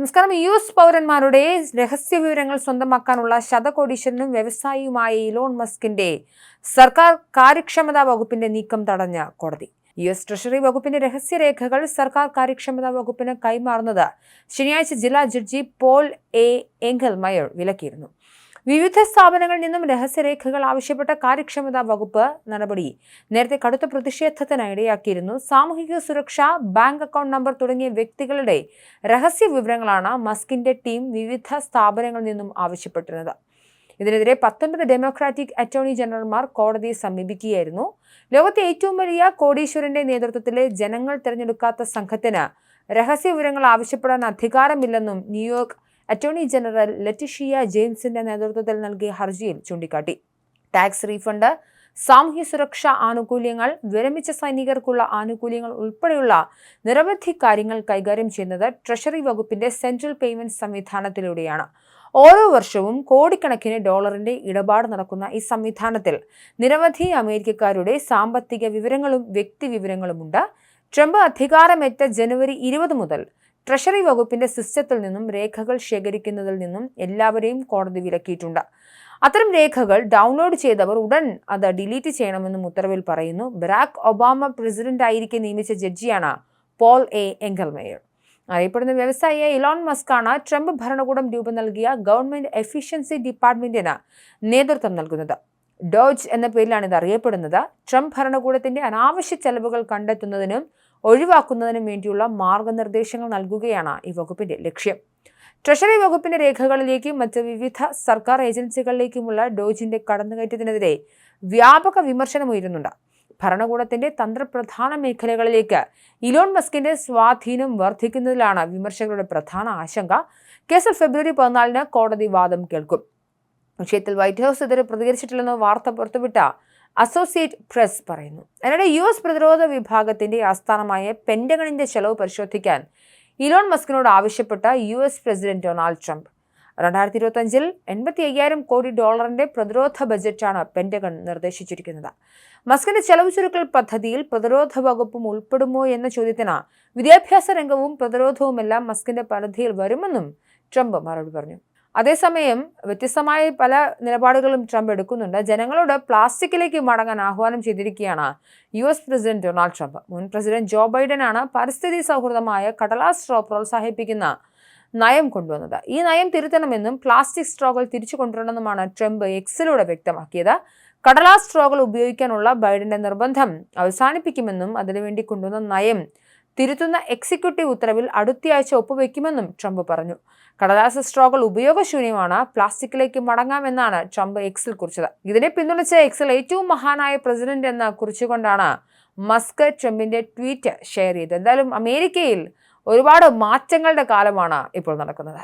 നമസ്കാരം. U S പൗരന്മാരുടെ രഹസ്യ വിവരങ്ങൾ സ്വന്തമാക്കാനുള്ള ശതകോടീശ്വരനും വ്യവസായിയുമായ ഇലോൺ മസ്കിന്റെ സർക്കാർ കാര്യക്ഷമതാ വകുപ്പിന്റെ നീക്കം തടഞ്ഞ കോടതി. യു എസ് ട്രഷറി വകുപ്പിന്റെ രഹസ്യരേഖകൾ സർക്കാർ കാര്യക്ഷമതാ വകുപ്പിന് കൈമാറുന്നത് ശനിയാഴ്ച ജില്ലാ judge Paul A Engelmayer വിലക്കിയിരുന്നു. വിവിധ സ്ഥാപനങ്ങളിൽ നിന്നും രഹസ്യരേഖകൾ ആവശ്യപ്പെട്ട കാര്യക്ഷമതാ വകുപ്പ് നടപടി. നേരത്തെ കടുത്ത പ്രതിഷേധത്തിന് ഇടയാക്കിയിരുന്നു. സാമൂഹിക സുരക്ഷ ബാങ്ക് അക്കൗണ്ട് നമ്പർ തുടങ്ങിയ വ്യക്തികളുടെ രഹസ്യ വിവരങ്ങളാണ് മസ്കിന്റെ ടീം വിവിധ സ്ഥാപനങ്ങളിൽ നിന്നും ആവശ്യപ്പെട്ടിരുന്നത്. ഇതിനെതിരെ പത്തൊൻപത് ഡെമോക്രാറ്റിക് അറ്റോർണി ജനറൽമാർ കോടതിയെ സമീപിക്കുകയായിരുന്നു. ലോകത്തെ ഏറ്റവും വലിയ കോടീശ്വരന്റെ നേതൃത്വത്തിലെ ജനങ്ങൾ തിരഞ്ഞെടുക്കാത്ത സംഘത്തിന് രഹസ്യ വിവരങ്ങൾ ആവശ്യപ്പെടാൻ അധികാരമില്ലെന്നും New York attorney general Letitia ജെയിംസിന്റെ നേതൃത്വത്തിൽ നൽകിയ ഹർജിയിൽ ചൂണ്ടിക്കാട്ടി. ടാക്സ് റീഫണ്ട് സാമൂഹ്യ സുരക്ഷാ ആനുകൂല്യങ്ങൾ വിരമിച്ച സൈനികർക്കുള്ള ആനുകൂല്യങ്ങൾ ഉൾപ്പെടെയുള്ള നിരവധി കാര്യങ്ങൾ കൈകാര്യം ചെയ്യുന്നത് ട്രഷറി വകുപ്പിന്റെ സെൻട്രൽ പേയ്മെന്റ് സംവിധാനത്തിലൂടെയാണ്. ഓരോ വർഷവും കോടിക്കണക്കിന് ഡോളറിന്റെ ഇടപാട് നടക്കുന്ന ഈ സംവിധാനത്തിൽ നിരവധി അമേരിക്കക്കാരുടെ സാമ്പത്തിക വിവരങ്ങളും വ്യക്തി വിവരങ്ങളുമുണ്ട്. ട്രംപ് അധികാരമേറ്റ ജനുവരി ഇരുപത് മുതൽ ട്രഷറി വകുപ്പിന്റെ സിസ്റ്റത്തിൽ നിന്നും രേഖകൾ ശേഖരിക്കുന്നതിൽ നിന്നും എല്ലാവരെയും കോടതി വിലക്കിയിട്ടുണ്ട്. അത്തരം രേഖകൾ ഡൗൺലോഡ് ചെയ്തവർ ഉടൻ അത് ഡിലീറ്റ് ചെയ്യണമെന്നും ഉത്തരവിൽ പറയുന്നു. ബറാക് ഒബാമ പ്രസിഡന്റ് ആയിരിക്കെ നിയമിച്ച ജഡ്ജിയാണ് പോൾ എ എങ്കൽമേയർ അറിയപ്പെടുന്ന വ്യവസായിയെ ഇലോൺ മസ്കാണ് ട്രംപ് ഭരണകൂടം രൂപം നൽകിയ ഗവൺമെന്റ് എഫിഷ്യൻസി ഡിപ്പാർട്ട്മെന്റിന് നേതൃത്വം നൽകുന്നത്. ഡോജ് എന്ന പേരിലാണ് ഇത് അറിയപ്പെടുന്നത്. ട്രംപ് ഭരണകൂടത്തിന്റെ അനാവശ്യ ചെലവുകൾ കണ്ടെത്തുന്നതിനും ഒഴിവാക്കുന്നതിനും വേണ്ടിയുള്ള മാർഗനിർദ്ദേശങ്ങൾ നൽകുകയാണ് ഈ വകുപ്പിന്റെ ലക്ഷ്യം. ട്രഷറി വകുപ്പിന്റെ രേഖകളിലേക്കും മറ്റ് വിവിധ സർക്കാർ ഏജൻസികളിലേക്കുമുള്ള ഡോജിന്റെ കടന്നുകയറ്റത്തിനെതിരെ വ്യാപക വിമർശനമുയരുന്നുണ്ട് ഭരണകൂടത്തിന്റെ തന്ത്രപ്രധാന മേഖലകളിലേക്ക് ഇലോൺ മസ്കിന്റെ സ്വാധീനം വർദ്ധിക്കുന്നതിലാണ് വിമർശകരുടെ പ്രധാന ആശങ്ക. കേസിൽ ഫെബ്രുവരി പതിനാലിന് കോടതി വാദം കേൾക്കും. വിഷയത്തിൽ വൈറ്റ് ഹൗസ് ഇതുവരെ പ്രതികരിച്ചിട്ടില്ലെന്ന് വാർത്ത പുറത്തുവിട്ട അസോസിയേറ്റ് പ്രസ് പറയുന്നു. അതിനിടെ യു എസ് പ്രതിരോധ വിഭാഗത്തിന്റെ ആസ്ഥാനമായ പെന്റഗണിന്റെ ചെലവ് പരിശോധിക്കാൻ ഇലോൺ മസ്കിനോട് ആവശ്യപ്പെട്ട U S president Donald Trump. രണ്ടായിരത്തി ഇരുപത്തഞ്ചിൽ എൺപത്തി അയ്യായിരം കോടി ഡോളറിന്റെ പ്രതിരോധ ബജറ്റാണ് പെന്റഗൺ നിർദ്ദേശിച്ചിരിക്കുന്നത്. മസ്കിന്റെ ചെലവ് ചുരുക്കൽ പദ്ധതിയിൽ പ്രതിരോധ വകുപ്പും ഉൾപ്പെടുമോ എന്ന ചോദ്യത്തിന് വിദ്യാഭ്യാസ രംഗവും പ്രതിരോധവുമെല്ലാം മസ്കിന്റെ പരിധിയിൽ വരുമെന്നും ട്രംപ് മറുപടി പറഞ്ഞു. അതേസമയം വ്യത്യസ്തമായ പല നിലപാടുകളും ട്രംപ് എടുക്കുന്നുണ്ട്. ജനങ്ങളോട് പ്ലാസ്റ്റിക്കിലേക്ക് മടങ്ങാൻ ആഹ്വാനം ചെയ്തിരിക്കുകയാണ് U S president Donald Trump. മുൻ പ്രസിഡന്റ് ജോ ബൈഡനാണ് പരിസ്ഥിതി സൗഹൃദമായ കടലാസ് സ്ട്രോ പ്രോത്സാഹിപ്പിക്കുന്ന നയം കൊണ്ടുവന്നത്. ഈ നയം തിരുത്തണമെന്നും പ്ലാസ്റ്റിക് സ്ട്രോകൾ തിരിച്ചു കൊണ്ടുവരണമെന്നുമാണ് ട്രംപ് എക്സിലൂടെ വ്യക്തമാക്കിയത്. കടലാസ് സ്ട്രോകൾ ഉപയോഗിക്കാനുള്ള ബൈഡന്റെ നിർബന്ധം അവസാനിപ്പിക്കുമെന്നും അതിനുവേണ്ടി കൊണ്ടുവന്ന നയം തിരുത്തുന്ന എക്സിക്യൂട്ടീവ് ഉത്തരവിൽ അടുത്തയാഴ്ച ഒപ്പുവെക്കുമെന്നും ട്രംപ് പറഞ്ഞു. കടലാസ സ്ട്രോകൾ ഉപയോഗശൂന്യമാണ് പ്ലാസ്റ്റിക്കിലേക്ക് മടങ്ങാമെന്നാണ് ട്രംപ് എക്സിൽ കുറിച്ചത്. ഇതിനെ പിന്തുണച്ച എക്സിൽ ഏറ്റവും മഹാനായ പ്രസിഡന്റ് എന്ന് കുറിച്ചുകൊണ്ടാണ് മസ്ക് ട്രംപിന്റെ ട്വീറ്റ് ഷെയർ ചെയ്തത്. എന്തായാലും അമേരിക്കയിൽ ഒരുപാട് മാറ്റങ്ങളുടെ കാലമാണ് ഇപ്പോൾ നടക്കുന്നത്.